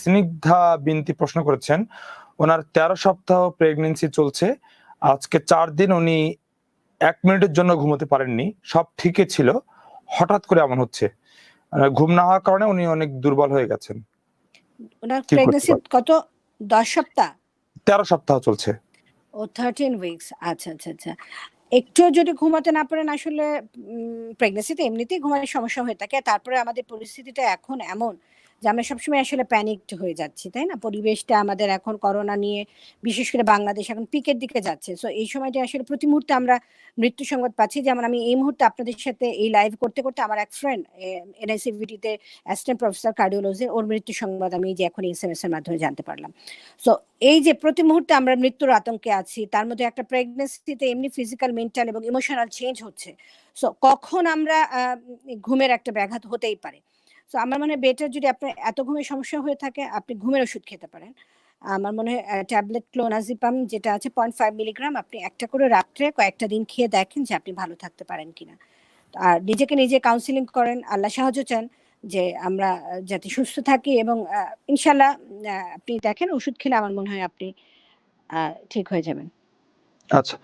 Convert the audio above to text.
স্নিগ্ধা বিনতি প্রশ্ন করেছেন। ওনার তেরো সপ্তাহ প্রেগনেন্সি চলছে। আজকে চার দিন উনি এক মিনিটের জন্য ঘুমোতে পারেননি। সব ঠিকই ছিল। হঠাৎ করে এমন হচ্ছে। ঘুম না হওয়ার কারণে উনি অনেক দুর্বল হয়ে গেছেন। ওনার প্রেগনেন্সি কত? দশ সপ্তাহ? তেরো সপ্তাহ চলছে। ও থার্টিন উইকস আচ্ছা আচ্ছা আচ্ছা। একটু যদি ঘুমাতে না পারেন আসলে প্রেগনেন্সিতে এমনিতেই ঘুমানোর সমস্যা হয়ে থাকে। তারপরে আমাদের পরিস্থিতিটা এখন এমন যে আমরা সবসময় আসলে প্যানিকড হয়ে যাচ্ছি, তাই না? পরিবেশটা আমাদের এখন করোনা নিয়ে, বিশেষ করে বাংলাদেশ এখন পিকের দিকে যাচ্ছে। সো এই সময়টা আসলে প্রতি মুহূর্তে আমরা মৃত্যু সংবাদ পাচ্ছি। যেমন আমি এই মুহূর্তে আপনাদের সাথে এই লাইভ করতে করতে আমার এক ফ্রেন্ড এনআইসিভিটিতে অ্যাসিস্ট্যান্ট প্রফেসর কার্ডিওলজি ওর মৃত্যু সংবাদ আমি যে এখন এস এম এস এর মাধ্যমে জানতে পারলাম। সো এই যে প্রতি মুহূর্তে আমরা মৃত্যুর আতঙ্কে আছি, তার মধ্যে একটা প্রেগনেন্সিতে এমনি ফিজিক্যাল মেন্টাল এবং ইমোশনাল চেঞ্জ হচ্ছে। সো কখন আমরা ঘুমের একটা ব্যাঘাত হতেই পারে। সো আমার মনে হয় বেটার যদি আপনার এত ঘুমের সমস্যা হয়ে থাকে, আপনি ঘুমের ওষুধ খেতে পারেন। আমার মনে হয় ট্যাবলেট ক্লোনাজিপাম যেটা আছে পয়েন্ট ফাইভ মিলিগ্রাম আপনি একটা করে রাত্রে কয়েকটা দিন খেয়ে দেখেন যে আপনি ভালো থাকতে পারেন কিনা। আর নিজেকে নিজে কাউন্সিলিং করেন, আল্লাহ সাহায্য চান যে আমরা যাতে সুস্থ থাকি এবং ইনশাল্লাহ আপনি দেখেন, ওষুধ খেলে আমার মনে হয় আপনি ঠিক হয়ে যাবেন। আচ্ছা।